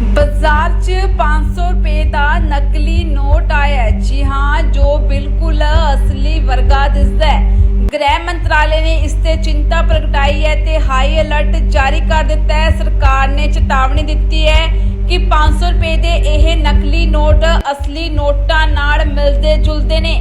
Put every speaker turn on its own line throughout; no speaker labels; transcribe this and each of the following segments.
ਬਾਜ਼ਾਰ 'ਚ 500 ਰੁਪਏ ਦਾ ਨਕਲੀ ਨੋਟ ਆਇਆ ਹੈ। ਜੀ ਹਾਂ, ਜੋ ਬਿਲਕੁਲ ਅਸਲੀ ਵਰਗਾ ਦਿਸਦਾ ਹੈ। ਗ੍ਰਹਿ ਮੰਤਰਾਲੇ ਨੇ ਇਸ ਤੇ ਚਿੰਤਾ ਪ੍ਰਗਟਾਈ ਹੈ ਤੇ ਹਾਈ ਅਲਰਟ ਜਾਰੀ ਕਰ ਦਿੱਤਾ ਹੈ। ਸਰਕਾਰ ਨੇ ਚੇਤਾਵਨੀ ਦਿੱਤੀ ਹੈ ਕਿ 500 ਰੁਪਏ ਦੇ ਇਹ ਨਕਲੀ ਨੋਟ ਅਸਲੀ ਨੋਟਾਂ ਨਾਲ ਮਿਲਦੇ ਜੁਲਦੇ ਨੇ।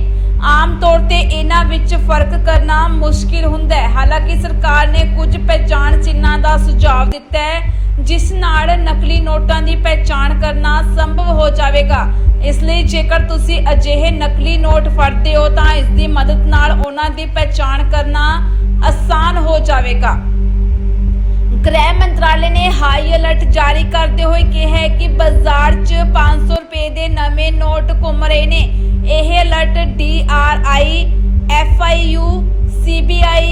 ਆਮ ਤੌਰ ਤੇ ਇਹਨਾਂ ਵਿੱਚ ਫ਼ਰਕ ਕਰਨਾ ਮੁਸ਼ਕਿਲ ਹੁੰਦਾ ਹੈ। ਹਾਲਾਂਕਿ ਸਰਕਾਰ ਨੇ ਕੁਝ ਪਹਿਚਾਣ ਚਿੰਨਾਂ ਦਾ ਸੁਝਾਅ ਦਿੱਤਾ ਹੈ। ਜਿਸ ਨਾਲ ਨਕਲੀ ਨੋਟਾਂ ਦੀ ਪਹਿਚਾਣ ਕਰਨਾ ਸੰਭਵ ਹੋ ਜਾਵੇਗਾ। ਇਸ ਲਈ ਜੇਕਰ ਤੁਸੀਂ ਅਜਿਹੇ ਨਕਲੀ ਨੋਟ ਫੜਦੇ ਹੋ, ਤਾਂ ਇਸ ਦੀ ਮਦਦ ਨਾਲ ਉਹਨਾਂ ਦੀ ਪਹਿਚਾਣ ਕਰਨਾ ਆਸਾਨ ਹੋ ਜਾਵੇਗਾ। ਗ੍ਰਹਿ ਮੰਤਰਾਲੇ ਨੇ ਹਾਈ ਅਲਰਟ ਜਾਰੀ ਕਰਦੇ ਹੋਏ ਕਿਹਾ ਹੈ ਕਿ ਬਾਜ਼ਾਰ 'ਚ 500 ਰੁਪਏ ਦੇ ਨਵੇਂ ਨੋਟ ਘੁੰਮ ਰਹੇ ਨੇ। ਇਹ alert DRI FIU CBI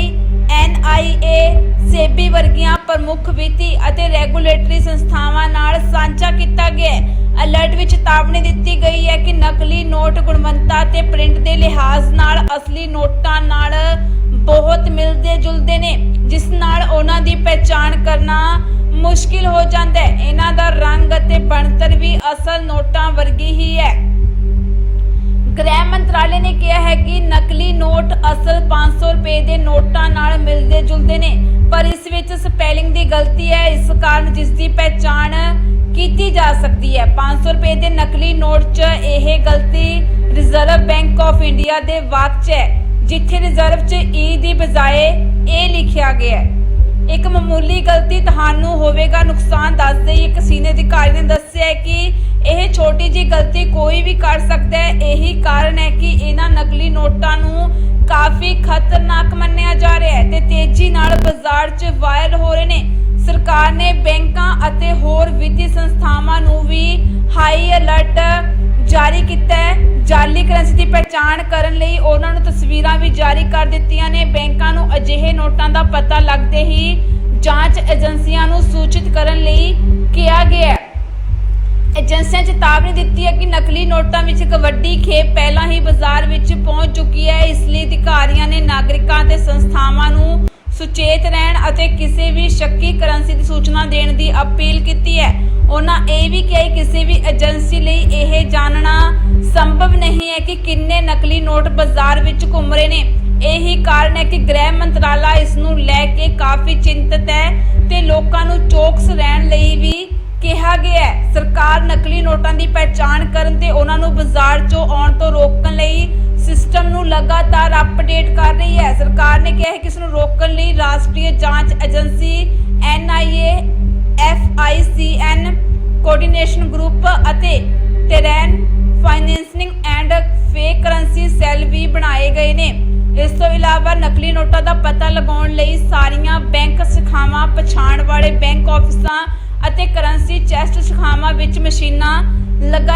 NIA SEBI ਵਰਗੀਆਂ ਪ੍ਰਮੁੱਖ ਵਿੱਤੀ ਅਤੇ ਰੈਗੂਲੇਟਰੀ ਸੰਸਥਾਵਾਂ ਨਾਲ ਸਾਂਝਾ ਕੀਤਾ ਗਿਆ ਹੈ। ਅਲਰਟ ਵਿੱਚ ਚੇਤਾਵਨੀ ਦਿੱਤੀ ਗਈ ਹੈ ਕਿ ਨਕਲੀ ਨੋਟ ਗੁਣਵੱਤਾ ਤੇ ਪ੍ਰਿੰਟ ਦੇ ਲਿਹਾਜ਼ ਨਾਲ ਅਸਲੀ ਨੋਟਾਂ ਨਾਲ ਬਹੁਤ ਮਿਲਦੇ ਜੁਲਦੇ ਨੇ, ਜਿਸ ਨਾਲ ਉਹਨਾਂ ਦੀ ਪਹਿਚਾਣ ਕਰਨਾ ਮੁਸ਼ਕਿਲ ਹੋ ਜਾਂਦਾ ਹੈ। ਇਹਨਾਂ ਦਾ ਰੰਗ ਅਤੇ ਬਣਤਰ ਵੀ ਅਸਲ ਨੋਟਾਂ ਵਰਗੀ ਹੀ ਹੈ। ਗ੍ਰਹਿ ਮੰਤਰਾਲੇ ਨੇ ਕਿਹਾ ਹੈ ਕਿ ਨਕਲੀ ਨੋਟ ਅਸਲ 500 ਰੁਪਏ ਦੇ ਨੋਟਾਂ ਨਾਲ ਮਿਲਦੇ ਜੁਲਦੇ ਨੇ। ਵਿੱਚ ਸਪੈਲਿੰਗ ਦੀ ਗਲਤੀ ਹੈ, ਇਸ ਕਾਰਨ ਜਿਸ ਦੀ ਪਹਿਚਾਣ ਕੀਤੀ ਜਾ ਸਕਦੀ ਹੈ। 500 ਰੁਪਏ ਦੇ ਨਕਲੀ ਨੋਟ 'ਚ ਇਹ ਗਲਤੀ ਰਿਜ਼ਰਵ ਬੈਂਕ ਆਫ ਇੰਡੀਆ ਦੇ ਵਾਕ 'ਚ ਹੈ, ਜਿੱਥੇ ਰਿਜ਼ਰਵ 'ਚ ਈ ਦੀ ਬਜਾਏ ਏ ਲਿਖਿਆ ਗਿਆ ਹੈ। ਇੱਕ ਮਾਮੂਲੀ ਗਲਤੀ ਤੁਹਾਨੂੰ ਹੋਵੇਗਾ ਨੁਕਸਾਨ ਦੱਸਦੇ ਹੀ ਇੱਕ ਸੀਨੀਅਰ ਅਧਿਕਾਰੀ ਨੇ ਦੱਸਿਆ ਕਿ ਇਹ ਛੋਟੀ ਜੀ ਗਲਤੀ ਕੋਈ ਵੀ ਕਰ ਸਕਦਾ ਹੈ। ਇਹੀ ਕਾਰਨ ਹੈ ਕਿ ਨੋਟਾਂ ਨੂੰ ਕਾਫੀ ਖਤਰਨਾਕ ਮੰਨਿਆ ਜਾ ਰਿਹਾ ਹੈ ਤੇ ਤੇਜ਼ੀ ਨਾਲ ਬਾਜ਼ਾਰ 'ਚ ਵਾਇਰਲ ਹੋ ਰਹੇ ਨੇ। ਸਰਕਾਰ ਨੇ ਬੈਂਕਾਂ ਅਤੇ ਹੋਰ ਵਿੱਤੀ ਸੰਸਥਾਵਾਂ ਨੂੰ ਵੀ ਹਾਈ ਅਲਰਟ ਜਾਰੀ ਕੀਤਾ ਹੈ। ਜਾਲੀ ਕਰੰਸੀ ਦੀ ਪਛਾਣ ਕਰਨ ਲਈ ਉਹਨਾਂ ਨੂੰ ਤਸਵੀਰਾਂ ਵੀ ਜਾਰੀ ਕਰ ਦਿੱਤੀਆਂ ਨੇ। ਬੈਂਕਾਂ ਨੂੰ ਅਜਿਹੇ ਨੋਟਾਂ ਦਾ ਪਤਾ ਲੱਗਦੇ ਹੀ ਜਾਂਚ ਏਜੰਸੀਆਂ ਨੂੰ ਸੂਚਿਤ ਕਰਨ ਲਈ ਕਿਹਾ ਗਿਆ ਏਜੰਸੀਆਂ ਚੇਤਾਵਨੀ ਦਿੱਤੀ ਹੈ ਕਿ ਨਕਲੀ ਨੋਟਾਂ ਵਿੱਚ ਇੱਕ ਵੱਡੀ ਖੇਪ ਪਹਿਲਾਂ ਹੀ ਬਾਜ਼ਾਰ ਵਿੱਚ ਪਹੁੰਚ ਚੁੱਕੀ ਹੈ। ਇਸ ਲਈ ਅਧਿਕਾਰੀਆਂ ਨੇ ਨਾਗਰਿਕਾਂ ਤੇ ਸੰਸਥਾਵਾਂ ਨੂੰ ਸੁਚੇਤ ਰਹਿਣ ਅਤੇ ਕਿਸੇ ਵੀ ਸ਼ੱਕੀ ਕਰੰਸੀ ਦੀ ਸੂਚਨਾ ਦੇਣ ਦੀ ਅਪੀਲ ਕੀਤੀ ਹੈ। ਉਹਨਾਂ ਇਹ ਵੀ ਕਿਹਾ ਹੈ ਕਿਸੇ ਵੀ ਏਜੰਸੀ ਲਈ ਇਹ ਜਾਣਨਾ ਸੰਭਵ ਨਹੀਂ ਹੈ ਕਿ ਕਿੰਨੇ ਨਕਲੀ ਨੋਟ ਬਾਜ਼ਾਰ ਵਿੱਚ ਘੁੰਮ ਰਹੇ ਨੇ। ਇਹੀ ਕਾਰਨ ਹੈ ਕਿ ਗ੍ਰਹਿ ਮੰਤਰਾਲਾ ਇਸ ਨੂੰ ਲੈ ਕੇ ਕਾਫੀ ਚਿੰਤਤ ਹੈ ਤੇ ਲੋਕਾਂ ਨੂੰ ਚੌਕਸ ਰਹਿਣ ਲਈ ਕਿਹਾ ਗਿਆ ਹੈ। ਸਰਕਾਰ ਨਕਲੀ ਨੋਟਾਂ ਦੀ ਪਹਿਚਾਣ ਕਰਨ ਤੇ ਉਹਨਾਂ ਨੂੰ ਬਾਜ਼ਾਰ 'ਚੋਂ ਆਉਣ ਤੋਂ ਰੋਕਣ ਲਈ ਸਿਸਟਮ ਨੂੰ ਲਗਾਤਾਰ ਅਪਡੇਟ ਕਰ ਰਹੀ ਹੈ। ਸਰਕਾਰ ਨੇ ਕਿਹਾ ਹੈ ਕਿ ਇਸ ਨੂੰ ਰੋਕਣ ਲਈ ਰਾਸ਼ਟਰੀ ਜਾਂਚ agency NIA FICN coordination group ਅਤੇ terror financing and fake currency cell ਵੀ ਬਣਾਏ ਗਏ ਨੇ। ਇਸ ਤੋਂ ਇਲਾਵਾ ਨਕਲੀ ਨੋਟਾਂ ਦਾ ਪਤਾ ਲਗਾਉਣ ਲਈ ਸਾਰੀਆਂ ਬੈਂਕ ਸ਼ਾਖਾਵਾਂ, ਪਛਾਣ ਵਾਲੇ ਬੈਂਕ ਆਫਿਸਾਂ ਅਤੇ ਕਰੰਸੀ ਚੈਸਟ ਸ਼ਾਖਾਵਾਂ ਵਿੱਚ ਮਸ਼ੀਨਾਂ ਲਗਾ